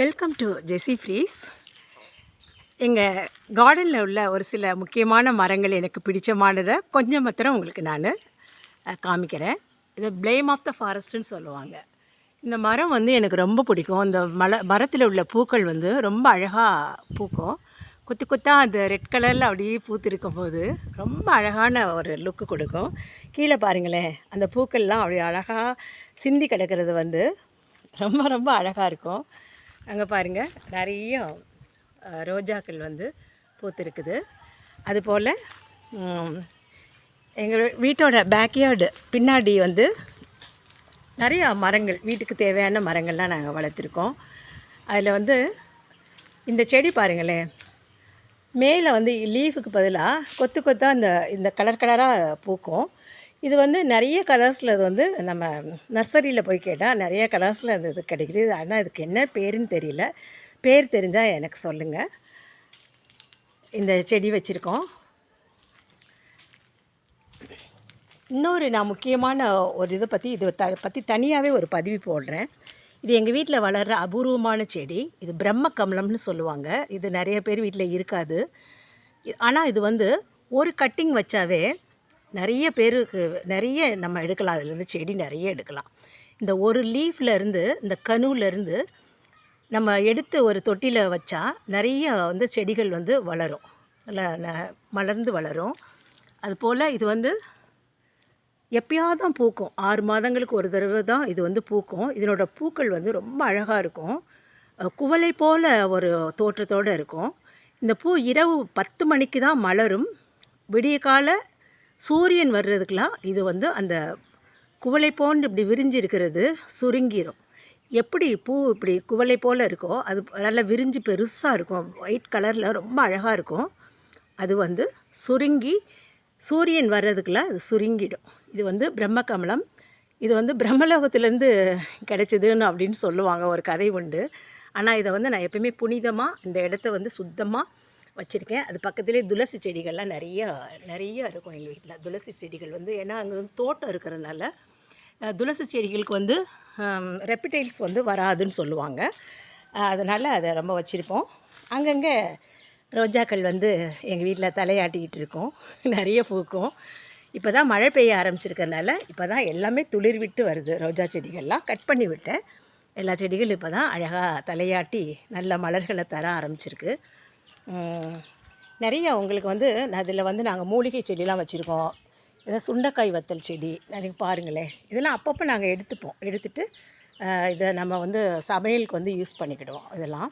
Welcome to Jessie freeze எங்கள் கார்டனில் உள்ள ஒரு சில முக்கியமான மரங்கள் எனக்கு பிடிச்சமானதை கொஞ்சம் மாத்திரம் உங்களுக்கு நான் காமிக்கிறேன். இதை ப்ளேம் ஆஃப் த ஃபாரஸ்ட்டுன்னு சொல்லுவாங்க. இந்த மரம் வந்து எனக்கு ரொம்ப பிடிக்கும். இந்த மல மரத்தில் உள்ள பூக்கள் வந்து ரொம்ப அழகாக பூக்கும். கொத்து கொத்தாக அந்த ரெட் கலரில் அப்படியே பூத்திருக்கும் போது ரொம்ப அழகான ஒரு லுக்கு கொடுக்கும். கீழே பாருங்களேன் அந்த பூக்கள்லாம் அப்படியே அழகாக சிந்தி கிடக்கிறது வந்து ரொம்ப ரொம்ப அழகாக இருக்கும். அங்கே பாருங்கள் நிறைய ரோஜாக்கள் வந்து பூத்துருக்குது. அதுபோல் எங்கள் வீட்டோட பேக்யார்டு பின்னாடி வந்து நிறையா மரங்கள் வீட்டுக்கு தேவையான மரங்கள்லாம் நாங்கள் வளர்த்துருக்கோம். அதில் வந்து இந்த செடி பாருங்களேன் மேலே வந்து லீஃபுக்கு பதிலாக கொத்து கொத்தாக இந்த இந்த கலர் கலராக பூக்கும். இது வந்து நிறைய கலர்ஸில் இது வந்து நம்ம நர்சரியில் போய் கேட்டால் நிறைய கலர்ஸில் அது இது கிடைக்குது. ஆனால் இதுக்கு என்ன பேருன்னு தெரியல. பேர் தெரிஞ்சால் எனக்கு சொல்லுங்கள் இந்த செடி வச்சுருக்கோம். இன்னொரு நான் முக்கியமான ஒரு இதை பற்றி இது த பற்றி தனியாகவே ஒரு பதிவு போடுறேன். இது எங்கள் வீட்டில் வளர்கிற அபூர்வமான செடி. இது பிரம்ம கமலம்னு சொல்லுவாங்க. இது நிறைய பேர் வீட்டில் இருக்காது. ஆனால் இது வந்து ஒரு கட்டிங் வச்சாவே நிறைய பேருக்கு நிறைய நம்ம எடுக்கலாம். அதுலேருந்து செடி நிறைய எடுக்கலாம். இந்த ஒரு லீஃப்ல இருந்து இந்த கனுவிலேருந்து நம்ம எடுத்து ஒரு தொட்டியில் வச்சா நிறைய வந்து செடிகள் வந்து வளரும். நல்லா ந- மலர்ந்து வளரும். அதுபோல் இது வந்து எப்பயாவது தான் பூக்கும். ஆறு மாதங்களுக்கு ஒரு தடவை தான் இது வந்து பூக்கும். இதனோட பூக்கள் வந்து ரொம்ப அழகாக இருக்கும். குவலை குவளை போல் ஒரு தோற்றத்தோடு இருக்கும். இந்த பூ இரவு பத்து மணிக்கு தான் மலரும். விடிய கால சூரியன் வர்றதுக்கெலாம் இது வந்து அந்த குவளை போன்று இப்படி விரிஞ்சு இருக்கிறது சுருங்கிடும் எப்படி பூ இப்படி குவளை போல் இருக்கோ அது நல்லா விரிஞ்சு பெருசாக இருக்கும். ஒயிட் கலரில் ரொம்ப அழகாக இருக்கும். அது வந்து சுருங்கி சூரியன் வர்றதுக்குள்ள அது சுருங்கிடும். இது வந்து பிரம்மகமலம். இது வந்து பிரம்மலோகத்திலேருந்து கிடைச்சதுன்னு அப்படின்னு சொல்லுவாங்க. ஒரு கதை உண்டு. ஆனால் இதை வந்து நான் எப்பயுமே புனிதமாக இந்த இடத்த வந்து சுத்தமாக வச்சுருக்கேன். அது பக்கத்துலேயே துளசி செடிகள்லாம் நிறைய நிறையா இருக்கும் எங்கள் வீட்டில் துளசி செடிகள் வந்து ஏன்னா அங்கே வந்து தோட்டம் இருக்கிறதுனால துளசி செடிகளுக்கு வந்து ரெப்பிடைல்ஸ் வந்து வராதுன்னு சொல்லுவாங்க. அதனால் அதை ரொம்ப வச்சுருப்போம். அங்கங்கே ரோஜாக்கள் வந்து எங்கள் வீட்டில் தலையாட்டிக்கிட்டு இருக்கோம். நிறைய பூக்கும். இப்போ தான் மழை பெய்ய ஆரம்பிச்சிருக்கறனால இப்போ தான் எல்லாமே துளிர் விட்டு வருது. ரோஜா செடிகள்லாம் கட் பண்ணி விட்டேன். எல்லா செடிகளும் இப்போ தான் அழகாக தலையாட்டி நல்ல மலர்களை தர ஆரம்பிச்சிருக்கு. நிறைய உங்களுக்கு வந்து அதில் வந்து நாங்கள் மூலிகை செடியெல்லாம் வச்சுருக்கோம். இதை சுண்டைக்காய் வத்தல் செடி நிறைய பாருங்களேன். இதெல்லாம் அப்பப்போ நாங்கள் எடுத்துப்போம். எடுத்துகிட்டு இதை நம்ம வந்து சமையலுக்கு வந்து யூஸ் பண்ணிக்கிடுவோம் இதெல்லாம்.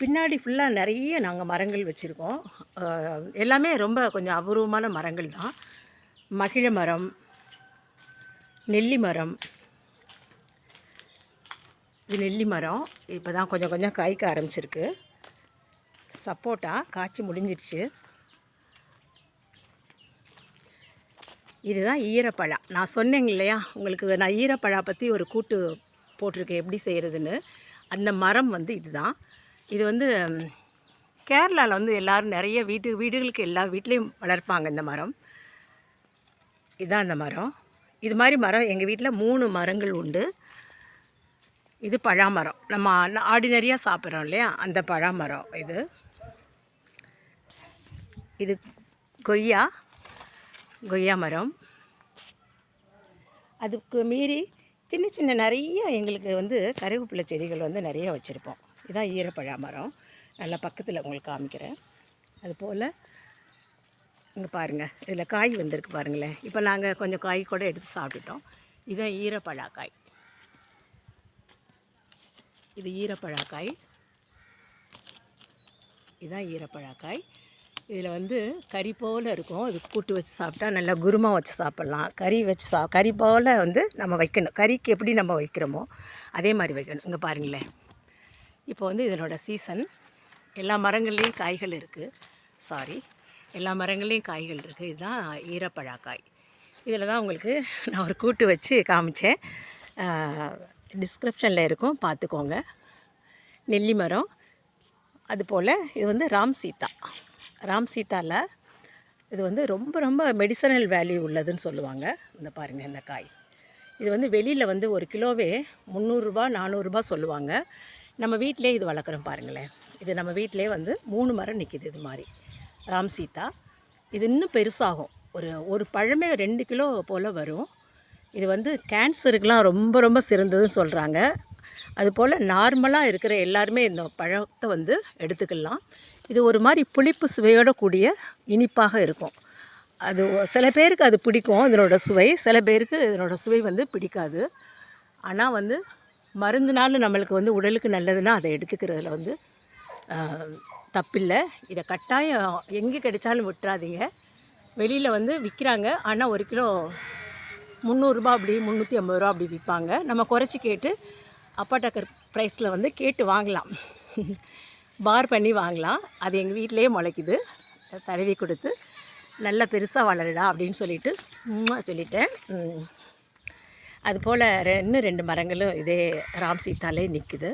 பின்னாடி ஃபுல்லாக நிறைய நாங்கள் மரங்கள் வச்சுருக்கோம். எல்லாமே ரொம்ப கொஞ்சம் அபூர்வமான மரங்கள் தான். மகிழ மரம் நெல்லி மரம். இது நெல்லி மரம். இப்போ தான் கொஞ்சம் கொஞ்சம் காய்க்க ஆரம்பிச்சிருக்கு. சப்போட்டா காய்ச்சி முடிஞ்சிருச்சு இதுதான் ஈரப்பழா. நான் சொன்னேங்க இல்லையா உங்களுக்கு நான் ஈரப்பழா பற்றி ஒரு கூட்டு போட்டிருக்கேன் எப்படி செய்கிறதுன்னு அந்த மரம் வந்து இதுதான். இது வந்து கேரளாவில் வந்து எல்லோரும் நிறைய வீட்டு வீடுகளுக்கு எல்லா வீட்லேயும் வளர்ப்பாங்க இந்த மரம். இதுதான் அந்த மரம். இது மாதிரி மரம் எங்கள் வீட்டில் மூணு மரங்கள் உண்டு. இது பழாமரம் நம்ம ஆர்டினரியாக சாப்பிட்றோம் இல்லையா அந்த பழாமரம் இது. இது கொய்யா கொய்யா மரம். அதுக்கு மீறி சின்ன சின்ன நிறைய எங்களுக்கு வந்து கருவேப்பிலை செடிகள் வந்து நிறைய வச்சுருப்போம். இதான் ஈரப்பழா மரம். நல்லா பக்கத்தில் உங்களுக்கு காமிக்கிறேன். அதுபோல் இங்கே பாருங்கள் இதில் காய் வந்திருக்கு பாருங்களேன். இப்போ நாங்கள் கொஞ்சம் காய் கூட எடுத்து சாப்பிட்டுட்டோம். இதுதான் ஈரப்பழாக்காய் இது ஈரப்பழாக்காய் இதுதான் ஈரப்பழாக்காய் இதில் வந்து கறி போல் இருக்கும். இது கூட்டு வச்சு சாப்பிட்டா நல்லா குருமா வச்சு சாப்பிட்லாம். கறி வச்சு சா கறி போல் வந்து நம்ம வைக்கணும். கறிக்கு எப்படி நம்ம வைக்கிறோமோ அதே மாதிரி வைக்கணும். இங்கே பாருங்களேன். இப்போ வந்து இதனோட சீசன் எல்லா மரங்கள்லேயும் காய்கள் இருக்குது சாரி எல்லா மரங்கள்லேயும் காய்கள் இருக்குது இதுதான் ஈரப்பழாக்காய். இதில் தான் உங்களுக்கு நான் ஒரு கூட்டு வச்சு காமிச்சேன். டிஸ்கிரிப்ஷனில் இருக்கும். பார்த்துக்கோங்க. நெல்லி மரம். அதுபோல் இது வந்து ராம் சீதா. ராம் சீதாவில் இது வந்து ரொம்ப ரொம்ப மெடிசனல் வேல்யூ உள்ளதுன்னு சொல்லுவாங்க. இந்த பாருங்கள் இந்த காய். இது வந்து வெளியில் வந்து ஒரு கிலோவே முந்நூறுரூபா நானூறுரூபா சொல்லுவாங்க. நம்ம வீட்டிலே இது வளர்க்குறோம் பாருங்களேன். இது நம்ம வீட்டிலே வந்து மூணு மரம் நிற்கிது இது மாதிரி. ராம் சீதா. இது இன்னும் பெருசாகும். ஒரு ஒரு பழமே ரெண்டு கிலோ போல் வரும். இது வந்து கேன்சருக்கெலாம் ரொம்ப ரொம்ப சிறந்ததுன்னு சொல்கிறாங்க அதுபோல் நார்மலாக இருக்கிற எல்லாருமே இந்த பழத்தை வந்து எடுத்துக்கலாம். இது ஒரு மாதிரி புளிப்பு சுவையோட கூடிய இனிப்பாக இருக்கும். அது சில பேருக்கு அது பிடிக்கும் இதனோட சுவை. சில பேருக்கு இதனோட சுவை வந்து பிடிக்காது. ஆனால் வந்து மருந்துனாலும் நம்மளுக்கு வந்து உடலுக்கு நல்லதுன்னா அதை எடுத்துக்கிறதுல வந்து தப்பில்லை. இதை கட்டாயம் எங்கே கிடைச்சாலும் விட்டுறாதீங்க. வெளியில் வந்து விற்கிறாங்க ஆனால் ஒரு கிலோ முந்நூறுரூபா அப்படி முந்நூற்றி ஐம்பது ரூபா அப்படி விற்பாங்க நம்ம குறைச்சி கேட்டு அப்பாட்டக்கர் ப்ரைஸில் வந்து கேட்டு வாங்கலாம். பார் பண்ணி வாங்கலாம். அது எங்கள் வீட்டிலேயே முளைக்குது. தடவி கொடுத்து நல்லா பெருசாக வளருடா அப்படின்னு சொல்லிட்டு சொல்லிட்டேன். அதுபோல் இன்னும் ரெண்டு மரங்களும் இதே ராம் சீத்தாலே நிற்குது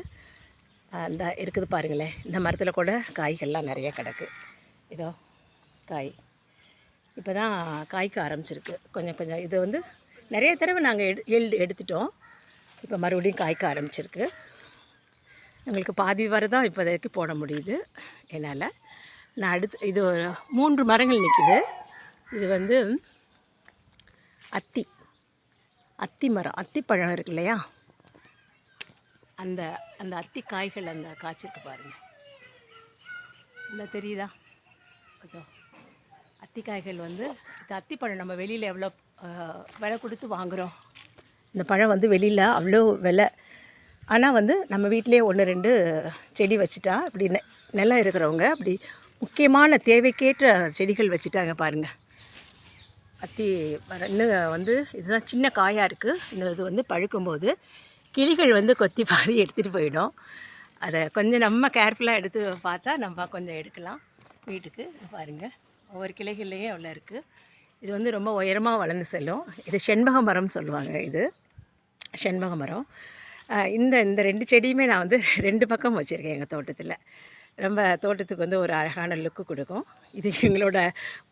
அந்த இருக்குது பாருங்களேன். இந்த மரத்தில் கூட காய்கள்லாம் நிறைய கிடக்கு. இதோ காய். இப்போ தான் காய்க்க ஆரம்பிச்சிருக்கு. கொஞ்சம் கொஞ்சம். இது வந்து நிறைய தடவை நாங்கள் எடு எடு எடுத்துட்டோம். இப்போ மறுபடியும் காய்க்க ஆரம்பிச்சிருக்கு. எங்களுக்கு பாதி வரை தான் இப்போதைக்கு போட முடியுது. என்னால் நான் அடுத்து இது ஒரு மூன்று மரங்கள் நிற்கிது இது வந்து அத்தி அத்தி மரம் அத்திப்பழம் இருக்கு இல்லையா? அந்த அந்த அத்தி காய்கள் அந்த காய்ச்சிருக்கு பாருங்கள் இல்லை தெரியுதா? அதோ அத்திக்காய்கள் வந்து இந்த அத்திப்பழம் நம்ம வெளியில் எவ்வளோ விலை கொடுத்து வாங்குகிறோம் இந்த பழம் வந்து வெளியில் அவ்வளோ விலை ஆனால் வந்து நம்ம வீட்டிலே ஒன்று ரெண்டு செடி வச்சுட்டா இப்படி நெ நிலம் இருக்கிறவங்க அப்படி முக்கியமான தேவைக்கேற்ற செடிகள் வச்சுட்டாங்க பாருங்கள் அத்தி இன்னும் வந்து இதுதான் சின்ன காயாக இருக்குது இன்னும் இது வந்து பழுக்கும்போது கிளிகள் வந்து கொத்தி பாதி எடுத்துகிட்டு போயிடும். அதை கொஞ்சம் நம்ம கேர்ஃபுல்லாக எடுத்து பார்த்தா நம்ம கொஞ்சம் எடுக்கலாம். வீட்டுக்கு பாருங்கள் ஒவ்வொரு கிளைகள்லேயும் அவ்வளோ இருக்குது இது வந்து ரொம்ப உயரமாக வளர்ந்து செல்லும். இது செண்பக மரம் சொல்லுவாங்க இது. செண்பக மரம் இந்த இந்த ரெண்டு செடியுமே நான் வந்து ரெண்டு பக்கம் வச்சுருக்கேன் எங்கள் தோட்டத்தில். ரொம்ப தோட்டத்துக்கு வந்து ஒரு அழகான லுக்கு கொடுக்கும். இது எங்களோட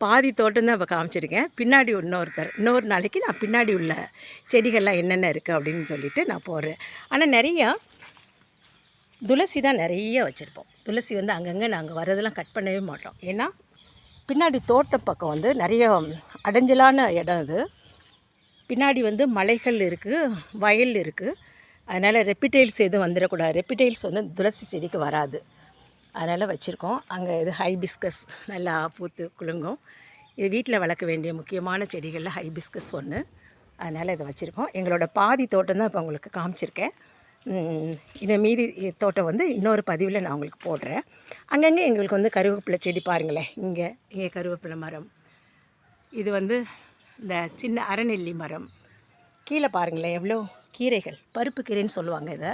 பாதி தோட்டம் தான் இப்போ காமிச்சிருக்கேன். பின்னாடி இன்னொருத்தர் இன்னொரு நாளைக்கு நான் பின்னாடி உள்ள செடிகள்லாம் என்னென்ன இருக்குது அப்படின்னு சொல்லிட்டு நான் போடுறேன். ஆனால் நிறையா துளசி தான் நிறைய வச்சுருப்போம். துளசி வந்து அங்கங்கே நாங்கள் வரதெல்லாம் கட் பண்ணவே மாட்டோம். ஏன்னா பின்னாடி தோட்டம் பக்கம் வந்து நிறைய அடைஞ்சலான இடம் அது. பின்னாடி வந்து மலைகள் இருக்குது வயல் இருக்குது அதனால் ரெப்பிடைல்ஸ் எதுவும் வந்துடக்கூடாது. ரெப்பிடைல்ஸ் வந்து துளசி செடிக்கு வராது. அதனால் வச்சுருக்கோம். அங்கே இது ஹைபிஸ்கஸ் நல்லா பூத்து குலுங்கும். இது வீட்டில் வளர்க்க வேண்டிய முக்கியமான செடிகளில் ஹைபிஸ்கஸ் ஒன்று அதனால் இதை வச்சுருக்கோம். எங்களோட பாதி தோட்டம் தான் இப்போ உங்களுக்கு காமிச்சிருக்கேன். இதை மீறி தோட்டம் வந்து இன்னொரு பதிவில் நான் உங்களுக்கு போடுறேன். அங்கங்கே எங்களுக்கு வந்து கருவேப்பிலை செடி பாருங்களேன். இங்கே இங்கே கருவேப்பிலை மரம். இது வந்து இந்த சின்ன அரைநெல்லி மரம். கீழே பாருங்களேன் எவ்வளோ கீரைகள் பருப்பு கீரைன்னு சொல்லுவாங்க இதை.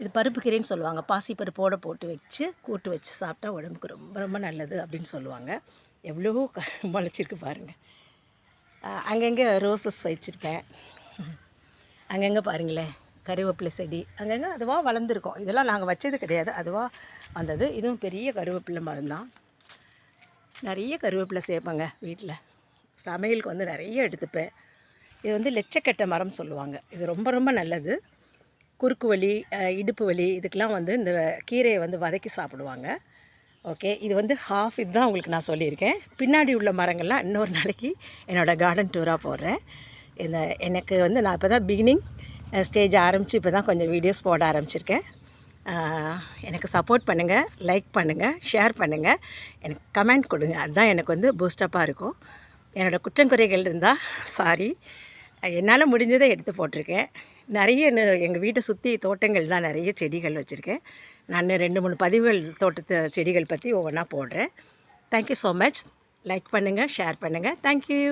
இது பருப்பு கீரைன்னு சொல்லுவாங்க. பாசி பருப்போட போட்டு வச்சு கூட்டு வச்சு சாப்பிட்டா உடம்புக்கு ரொம்ப ரொம்ப நல்லது அப்படின்னு சொல்லுவாங்க. எவ்வளோ க முளைச்சிருக்கு பாருங்கள் அங்கங்கே ரோசஸ் வச்சுருக்கேன். அங்கங்கே பாருங்களேன் கருவேப்பிலை செடி. அங்கங்கே அதுவாக வளர்ந்துருக்கோம். இதெல்லாம் நாங்கள் வச்சது கிடையாது. அதுவாக வந்தது. இதுவும் பெரிய கருவேப்பிலை மரம் தான் நிறைய கருவேப்பிலை சேர்ப்பேங்க வீட்டில். சமையலுக்கு வந்து நிறைய எடுத்துப்பேன். இது வந்து லெச்சக்கட்டை மரம் சொல்லுவாங்க. இது ரொம்ப ரொம்ப நல்லது. குறுக்கு வலி இடுப்பு வலி இதுக்கெலாம் வந்து இந்த கீரையை வந்து வதக்கி சாப்பிடுவாங்க. ஓகே இது வந்து ஹாஃப் இதுதான் உங்களுக்கு நான் சொல்லியிருக்கேன். பின்னாடி உள்ள மரங்கள்லாம் இன்னொரு நாளைக்கு என்னோடய கார்டன் டூராக போடுறேன். இந்த எனக்கு வந்து நான் இப்போ தான் பிகினிங் ஸ்டேஜ் ஆரம்பித்து இப்போ தான் கொஞ்சம் வீடியோஸ் போட ஆரம்பிச்சிருக்கேன். எனக்கு சப்போர்ட் பண்ணுங்கள் லைக் பண்ணுங்கள் ஷேர் பண்ணுங்கள் எனக்கு கமெண்ட் கொடுங்க. அதுதான் எனக்கு வந்து பூஸ்டப்பாக இருக்கும். என்னோடய குற்றங்குறைகள் இருந்தால் சாரி என்னால் முடிஞ்சதை எடுத்து போட்டிருக்கேன். நிறைய எங்கள் வீட்டை சுற்றி தோட்டங்கள் தான் நிறைய செடிகள் வச்சுருக்கேன். நான் ரெண்டு மூணு பதிவுகள் தோட்டத்து செடிகள் பற்றி ஒவ்வொன்றா போடுறேன். Thank you so much like பண்ணுங்கள் ஷேர் பண்ணுங்கள் தேங்க்யூ